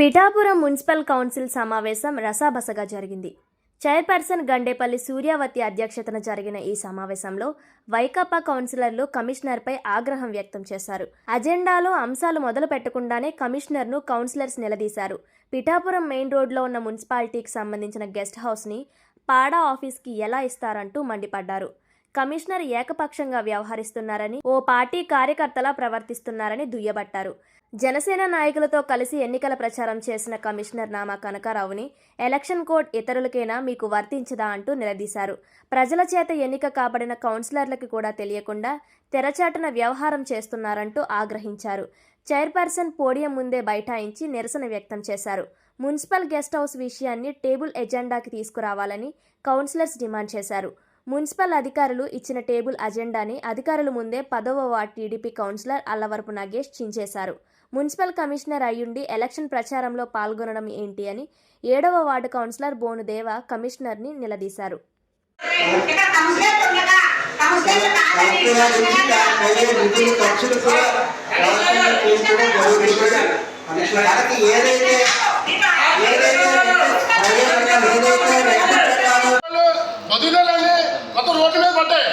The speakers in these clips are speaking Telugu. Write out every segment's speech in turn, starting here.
పిఠాపురం మున్సిపల్ కౌన్సిల్ సమావేశం రసాబసగా జరిగింది. చైర్పర్సన్ గండేపల్లి సూర్యావతి అధ్యక్షతన జరిగిన ఈ సమావేశంలో వైకాపా కౌన్సిలర్లు కమిషనర్పై ఆగ్రహం వ్యక్తం చేశారు. అజెండాలో అంశాలు మొదలు పెట్టకుండానే కమిషనర్ను కౌన్సిలర్స్ నిలదీశారు. పిఠాపురం మెయిన్ రోడ్లో ఉన్న మున్సిపాలిటీకి సంబంధించిన గెస్ట్ హౌస్ని పాడా ఆఫీస్కి ఎలా ఇస్తారంటూ మండిపడ్డారు. కమిషనర్ ఏకపక్షంగా వ్యవహరిస్తున్నారని ఓ పార్టీ కార్యకర్తలా ప్రవర్తిస్తున్నారని దుయ్యబట్టారు. జనసేన నాయకులతో కలిసి ఎన్నికల ప్రచారం చేసిన కమిషనర్ నామా కనకారావుని ఎలక్షన్ కోడ్ ఇతరులకైనా మీకు వర్తించదా అంటూ నిలదీశారు. ప్రజల చేత ఎన్నిక కాబడిన కౌన్సిలర్లకు కూడా తెలియకుండా తెరచాటున వ్యవహారం చేస్తున్నారంటూ ఆగ్రహించారు. చైర్పర్సన్ పోడియం ముందే బైఠాయించి నిరసన వ్యక్తం చేశారు. మున్సిపల్ గెస్ట్ హౌస్ విషయాన్ని టేబుల్ ఎజెండాకి తీసుకురావాలని కౌన్సిలర్స్ డిమాండ్ చేశారు. మున్సిపల్ అధికారులు ఇచ్చిన టేబుల్ అజెండాని అధికారుల ముందే పదవ ward TDP councillor Allavarapu Nagesh చించేశారు municipal commissioner అయ్యుండి ఎలక్షన్ ప్రచారంలో పాల్గొనడం ఏంటి అని ఏడవ వార్డు కౌన్సిలర్ బోనుదేవ కమిషనర్ని నిలదీశారు ఏదైతే కౌన్సిలర్ ఉండగా కౌన్సిలర్ కాదని కౌన్సిలర్ నుంచి దాని పైన నిధులు ఖర్చులు కూడా రాష్ట్రంలో చేయించడం జరుగుతుంది. మనకి ఏదైతే ఏదైతే పర్యాటకం ఏదైతే వెంకటరమణ బదులని కొత్త పడ్డాయి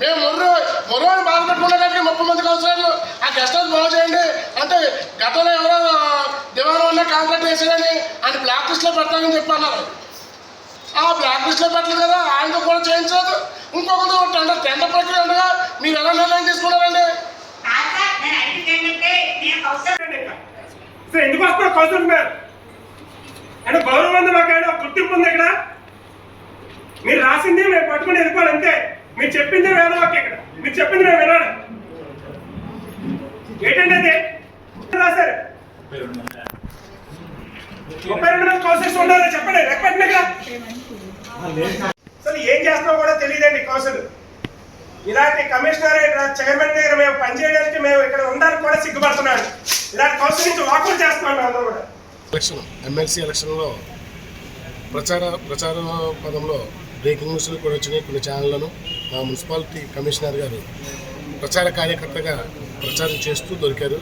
మేము మొర్రు మొర్రోని బాధ పెట్టుకునే ముప్పై మంది కౌన్సిలర్లు ఆ గెస్ట్ హౌస్ బాగు చేయండి. అంటే గతంలో ఎవరో దివాణం ఉన్న కాంట్రాక్ట్ వేసారని ఆయన బ్లాక్ లిస్ట్లో పెడతానని చెప్పి అన్నారు. ఆ బ్లాక్ లిస్ట్లో పెట్టలేదు కదా ఆయనతో కూడా చేయించలేదు. ఇంకొకరు టెండర్ టెండర్ ప్రక్రియ ఉండగా మీరు ఎలా నిర్ణయం తీసుకున్నారండి? ఎందుకు వస్తున్నారు కౌన్సిలర్ అంటే గౌరవం ఉంది మాకు గుర్తింపు ఉంది ఇక్కడ. మీరు రాసింది మేము పట్టుకుని వెళ్ళిపోవాలి అంతే. మీరు చెప్పింది వేదం ఇక్కడ. మీరు చెప్పింది మేము వినాలి. ఏంటంటే అది? రాశారు? ముప్పై రెండు మంది కౌన్సిలర్స్ ఉండాలి చెప్పండి. రెక్కపట్టిన అసలు ఏం చేస్తున్నావు కూడా తెలియదండి కౌన్సిల్ ఇలాంటి కమిషనర్ చైర్మన్ దగ్గర మేము పనిచేయడానికి మేము ఇక్కడ ఉండడానికి కూడా సిగ్గుపడుతున్నాడు ఇలాంటి కౌన్సిల్ నుంచి వాకౌట్ చేస్తున్నాం అందరూ కూడా. ఎలక్షన్ ఎమ్మెల్సీ ఎలక్షన్లో ప్రచార ప్రచార పదంలో బ్రేకింగ్ న్యూస్లు కూడా వచ్చినాయి కొన్ని ఛానళ్ళను మా మున్సిపాలిటీ కమిషనర్ గారు ప్రచార కార్యకర్తగా ప్రచారం చేస్తూ దొరికారు.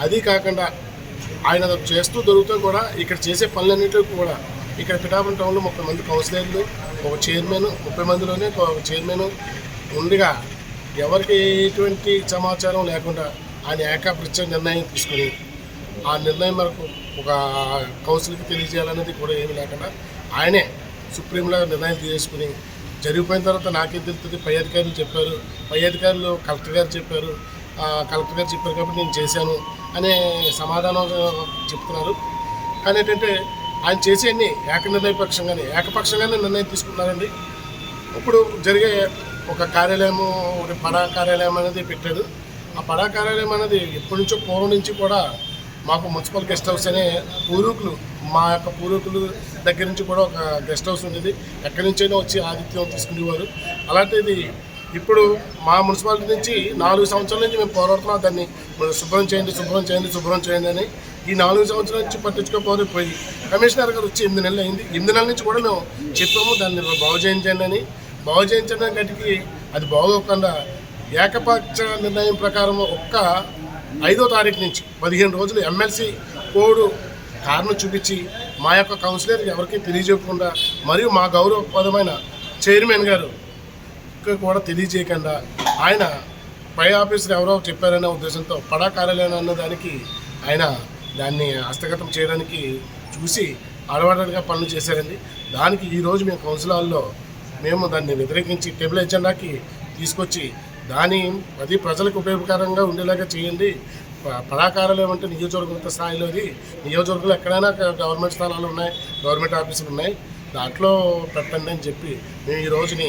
అది కాకుండా ఆయన చేస్తూ దొరుకుతూ కూడా ఇక్కడ చేసే పనులన్నింటికి కూడా ఇక్కడ పిఠాపురం టౌన్లో ముప్పై మంది కౌన్సిలర్లు ఒక చైర్మన్ ముప్పై మందిలోనే ఒక చైర్మన్ ఉండగా ఎవరికి ఎటువంటి సమాచారం లేకుండా ఆయన ఏకాపృత్య నిర్ణయం తీసుకుని ఆ నిర్ణయం మనకు ఒక కౌన్సిల్కి తెలియజేయాలనేది కూడా ఏమి లేకుండా ఆయనే సుప్రీంలో నిర్ణయం తీసుకుని జరిగిపోయిన తర్వాత నాకేం తెలుస్తుంది? పై అధికారులు చెప్పారు. పై అధికారులు కలెక్టర్ గారు చెప్పారు. కలెక్టర్ గారు చెప్పారు కాబట్టి నేను చేశాను అనే సమాధానం చెప్తున్నారు. కానీ ఏంటంటే ఆయన చేసేయన్ని ఏక నిర్ణయపక్షంగానే ఏకపక్షంగానే నిర్ణయం తీసుకున్నారండి. ఇప్పుడు జరిగే ఒక కార్యాలయము ఒక పడా కార్యాలయం అనేది పెట్టాడు ఆ పడా కార్యాలయం అనేది ఎప్పటి నుంచో పూర్వం నుంచి కూడా మాకు మున్సిపల్ గెస్ట్ హౌస్ అనే పూర్వీకులు మా యొక్క పూర్వీకులు దగ్గర నుంచి కూడా ఒక గెస్ట్ హౌస్ ఉండేది. ఎక్కడి నుంచైనా వచ్చి ఆతిథ్యం తీసుకునేవారు. అలాంటిది ఇప్పుడు మా మున్సిపాలిటీ నుంచి నాలుగు సంవత్సరాల నుంచి మేము పోరాడుతున్నాం దాన్ని. శుభ్రం చేయండి శుభ్రం చేయండి శుభ్రం చేయండి అని ఈ నాలుగు సంవత్సరాల నుంచి పట్టించుకోకపోతే పోయి కమిషనర్ గారు వచ్చి ఎనిమిది నెలలు అయింది. ఎనిమిది నెలల నుంచి కూడా మేము చెప్పాము దాన్ని బాగు చేయించండి అని. బాగు చేయించడం అది బాగోకుండా ఏకపక్ష నిర్ణయం ప్రకారం ఒక్క ఐదో తారీఖు నుంచి పదిహేను రోజులు ఎమ్మెల్సీ కోడ్ కారణం చూపించి మా యొక్క కౌన్సిలర్ ఎవరికీ తెలియజేయకుండా మరియు మా గౌరవపదమైన చైర్మన్ గారు కూడా తెలియజేయకుండా ఆయన పై ఆఫీసర్ ఎవరో చెప్పారనే ఉద్దేశంతో పడా కార్యాలయం అన్న దానికి ఆయన దాన్ని హస్తగతం చేయడానికి చూసి అలవాటుగా పనులు చేశారండి. దానికి ఈరోజు మేము కౌన్సిల్ హాల్లో మేము దాన్ని వ్యతిరేకించి టేబుల్ ఎజెండాకి తీసుకొచ్చి దాని అది ప్రజలకు ఉపయోగకరంగా ఉండేలాగా చేయండి. పడాకారాలు ఏమంటే నియోజకవర్గం స్థాయిలో నియోజకవర్గ స్థాయిలోది నియోజకవర్గంలో ఎక్కడైనా గవర్నమెంట్ స్థలాలు ఉన్నాయి గవర్నమెంట్ ఆఫీసులు ఉన్నాయి. దాంట్లో పెట్టండి అని చెప్పి మేము ఈ రోజుని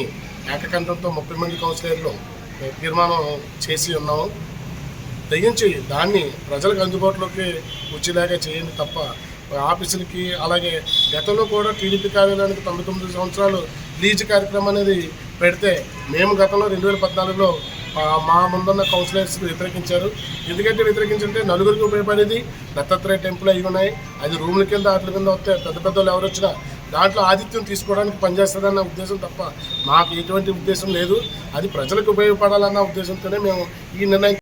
ఏకకంఠంతో ముప్పై మంది కౌన్సిలర్లు తీర్మానం చేసి ఉన్నాము. దయించి దాన్ని ప్రజలకు అందుబాటులోకి వచ్చేలాగా చేయండి తప్ప ఆఫీసులకి అలాగే గతంలో కూడా టీడీపీ కార్యాలయానికి తొంభై తొమ్మిది సంవత్సరాలు లీజ్ కార్యక్రమం అనేది పెడితే మేము గతంలో రెండు వేల పద్నాలుగులో మా ముందున్న కౌన్సిలర్స్ వ్యతిరేకించారు. ఎందుకంటే వ్యతిరేకించంటే నలుగురికి ఉపయోగపడేది. దత్తాత్రేయ టెంపుల్ అయి ఉన్నాయి. అది రూముల కింద వాటి కింద వస్తే పెద్ద పెద్ద వాళ్ళు ఎవరు వచ్చినా దాంట్లో ఆతిథ్యం తీసుకోవడానికి పనిచేస్తుందన్న ఉద్దేశం తప్ప మాకు ఎటువంటి ఉద్దేశం లేదు. అది ప్రజలకు ఉపయోగపడాలన్న ఉద్దేశంతోనే మేము ఈ నిర్ణయం